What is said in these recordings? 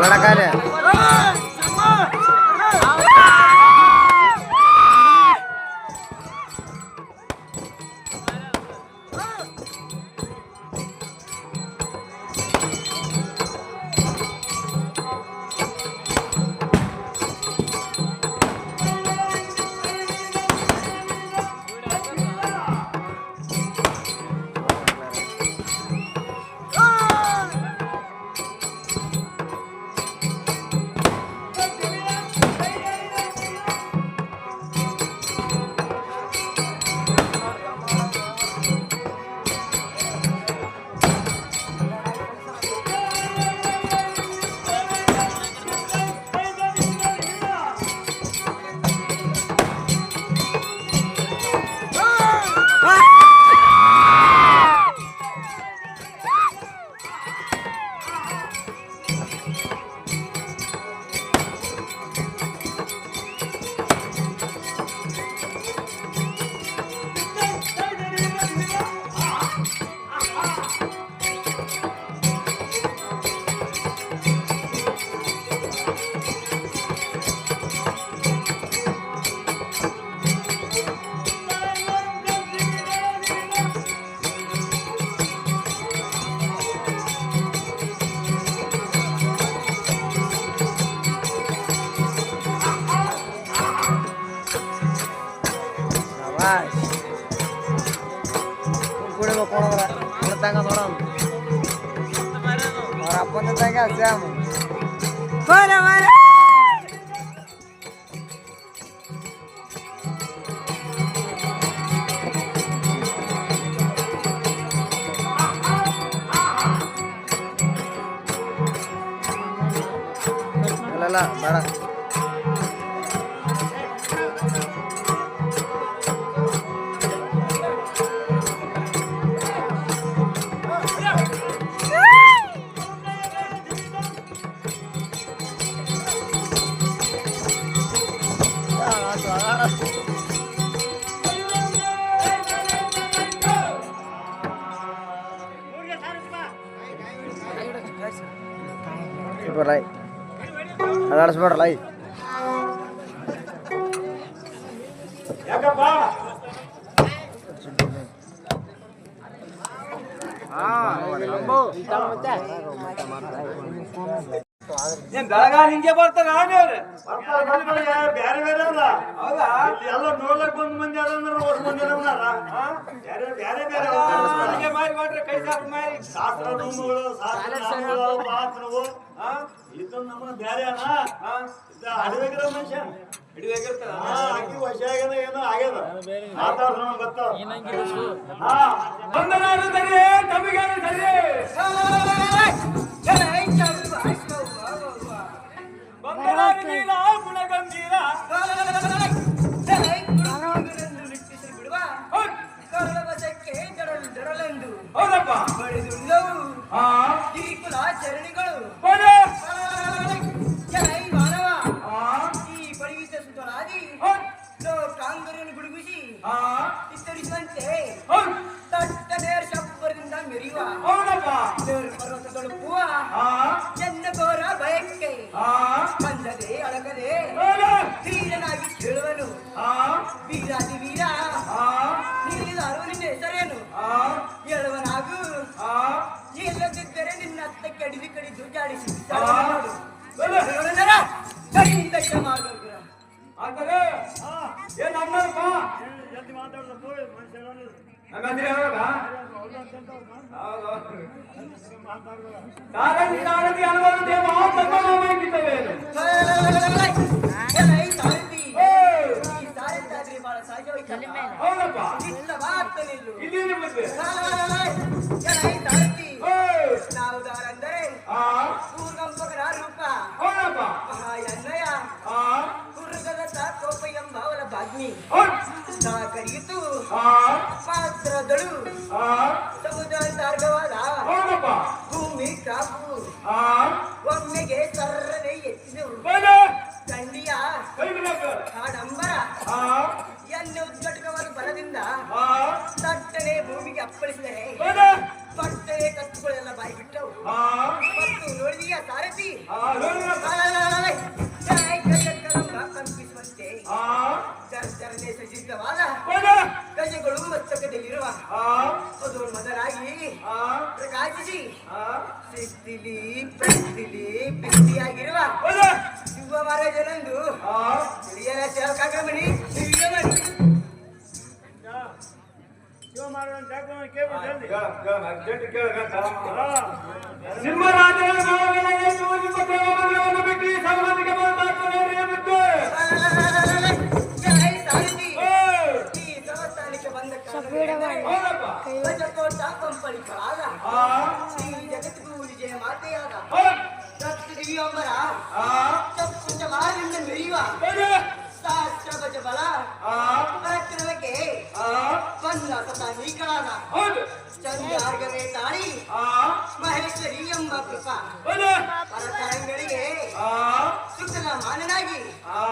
Olha Bora, galera! Ah! lah barang Right super ಲೈ ಅದಾಡಿಸ್ಬೇಡ್ರಲ್ಲ I ಏನ್ ಹಿಂಗೆ ಬರ್ತಾರ ಅವ್ರು? ಬ್ಯಾರೆ ಬೇರೆ ಅಲ್ಲ ಹೌದಾ? ಎಲ್ಲ ನೋಡ್ಲಕ್ ಬಂದ್ ಮಂದಿ ಅದ ಅಂದ್ರೆ ಓಟ್ ಮಂದಿ ಬ್ಯಾರೆ ಬ್ಯಾರೆ ಬೇರೆ ಕೈ ಸಾಕು ಮಾಡಿ ಶಾಸ್ತ್ರ ನುಂಗುಗಳು ಶಾಸ್ತ್ರ ನಾಮಗಳು ಮಾತ್ರವು ಹಾ ಇದನ್ನ ನಮ್ಮನ್ನ ಬ್ಯಾರೆ ಅಣ್ಣ ಹಾ ಇದ ಅಡವೆಗಿರೋ ಮನುಷ್ಯ ವಶ ಆಗ್ಯದ ಏನೋ ಆಗ್ಯದ ಮಾತಾಡ್ರ ಗೊತ್ತ ಹಾ ಸರಿ ಹೌದ್. ತಟ್ಟನೆ ಶಬ್ಬರದಿಂದ ಮೆರೆಯುವ. ಹೌದಪ್ಪ. ದೇವರು ಪರ್ವತ ತಲುಪುವ ಹಾ ಎನ್ನ ಭಯಕ್ಕೆ. ಹಾ ಬಂದದೆ ಅಳಗದೆ. ತೀರನಾಗಿ ಕೇಳುವನು. ವೀರಾದಿ ವೀರ. ನೀನಿದಾರು ನಿನ್ನ ಹೆಸರೇನು? ಹೇಳುವನಾಗು. ಇಲ್ಲದಿದ್ದರೆ ನಿನ್ನ ಅತ್ತ ಕಡಿದು ಕಡಿದು ಜಾಡಿಸಿ. ಕಡಿಯಿಂದ ಕ್ಷಮಾರ್ಗ ಆದರೆ ಏನ್ ಅನ್ನಪ್ಪ ಜಲ್ದಿ ಮಾತಾಡ್ದ ಹೋಯ್ ಮನುಷ್ಯರು ನಮ್ಮ ಹತ್ರ ಯಾವಾಗ ಸಾರಥಿ ಸಾರಥಿ ಅನುಭವ ದೇವ ತಮ್ಮವಾಗಿದ್ದೇವೆ ಹೌದಪ್ಪ ಇಲ್ಲಿ ನಿಮ್ಮದು ನಾವುದಾರಂದರೆ ಆ ಪೂರ್ವಂಬಕರ ರೂಪ ಹೌದಪ್ಪ ಅವರ ಬಾಗ್ನಿ ಹೌದ್ ನಾ ಕರೆಯಿತು ಆ ಪಾತ್ರದಳು ಸಮುದಾರ್ಗವಾದ ಹೌದಪ್ಪ. ಭೂಮಿ ಕಾಪು. ಒಮ್ಮೆಗೆ ಸರ್ರನೆ ಎತ್ತಿದು ಕಂಡಿಯ ಆಡಂಬರ ಎನ್ನ ಉದ್ಘಟಕವಾದ ಬಲದಿಂದ ತಟ್ಟನೆ ಭೂಮಿಗೆ ಅಪ್ಪಳಿಸಿದರೆ ಪಟ್ಟನೆ ಕತ್ತುಗಳೆಲ್ಲ ಬಾಯಿ ಬಿಟ್ಟವು ಮತ್ತು ನೋಡಿದೀಯ ಸಾರಥಿ? ಬಿದ್ದವಾಗ ಗಜಗಳು ಮಚ್ಚಕದಲ್ಲಿರುವ ಅದು ಮೊದಲಾಗಿ ಪ್ರಕಾಶಿಸಿ ಸಿದ್ದಿಲಿ ಪ್ರಸಿಲಿ ಬಿಸಿಯಾಗಿರುವ ಶಿವ ಮಹಾರಾಜನಂದು ಹಿರಿಯರ ಸೇವಕಾಗ್ರಮಣಿ ಹಿರಿಯಮಣಿ ಸಿಂಹರಾಜ ಸತಾನೀಕಳಾದ ಹೌದು ಚಂದ್ರಾರ್ಗವೇ ತಾಳಿ ಆ ಮಹೇಶ್ವರಿ ಎಂಬ ಕೃಪಾ ಹೌದು ಪರತರಂಗಳಿಗೆ ಆ ಸುಖದ ಮಾನನಾಗಿ ಆ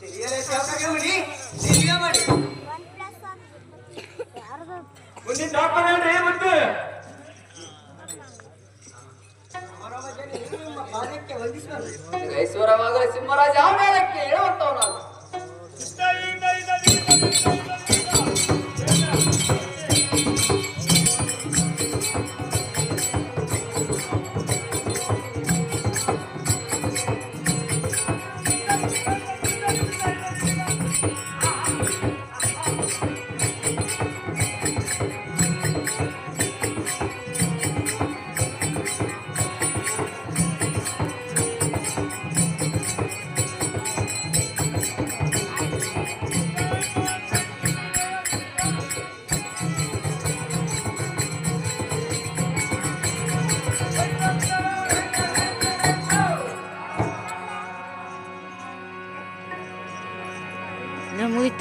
ಹಿರಿಯರ ಸೇವಕಾಗ್ರಮಣಿ ದಿವ್ಯ ಮಾಡಿ ಮುಂದಿನ ದಾಪನ ಹೇಳ್ರಿ ಬಿಟ್ಟು ನಿಮ್ಮ ಪಾದಕ್ಕೆ ವಂದಿಸುವರು ಐಶ್ವರವಾಗಲಿ ಸಿಂಹರಾಜ ಮೇಲಕ್ಕೆ ಹೇಳುವಂತವನಾಗ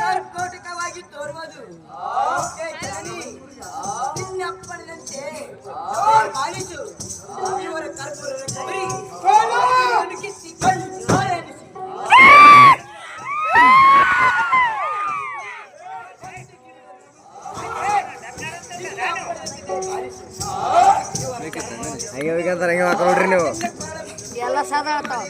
ಕರ್ಕೋಟಕವಾಗಿ ತೋರುವುದು ಏ ಜನನಿ, ನಿನ್ನಪ್ಪಣದಂತೆ ಪಾಲಿಸು ಇವರು ಕರ್ಪೂರ ಕಬರಿ ಕಿತ್ತಿ ಕಣ್ಣಾರೆನಿಸಿ. ಹಂಗೆ ಬೇಕಂತಾರೆ ಹಂಗೆ ಹಾಕೊಂಡ್ರಿ ನೀವು ಎಲ್ಲ ಸಾದಾ ಆತಾವ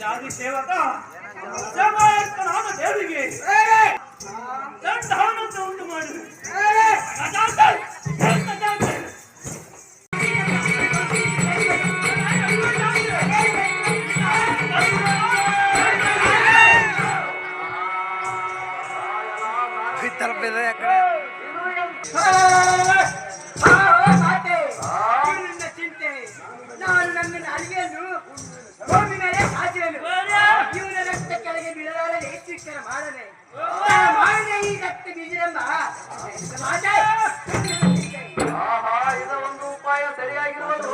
ಜಾತಿ ಸೇವಕ ದೇವಿಗೆ ಉಂಟು ಮಾಡಿದೆ ತಲುಪಿದೆ ಆ ಚಿಂತೆ ನಾನು ನನ್ನ ಅಡಿಗೆಯನ್ನು ಭೂಮಿ ಮೇಲೆ ಸಾಚೇನು ಇವನ ರಕ್ತ ಕೆಳಗೆ ಬಿಡಲಾರೆ ಹೆಚ್ಚಿಕ್ಷಣ ಮಾಡದೆ ಮಾಡದೆ ಈ ರಕ್ತ ಬೀಜವೆಂಬ ಮಾತೆ ಆಹಾ ಇದು ಒಂದು ಉಪಾಯ ಸರಿಯಾಗಿರುವುದು.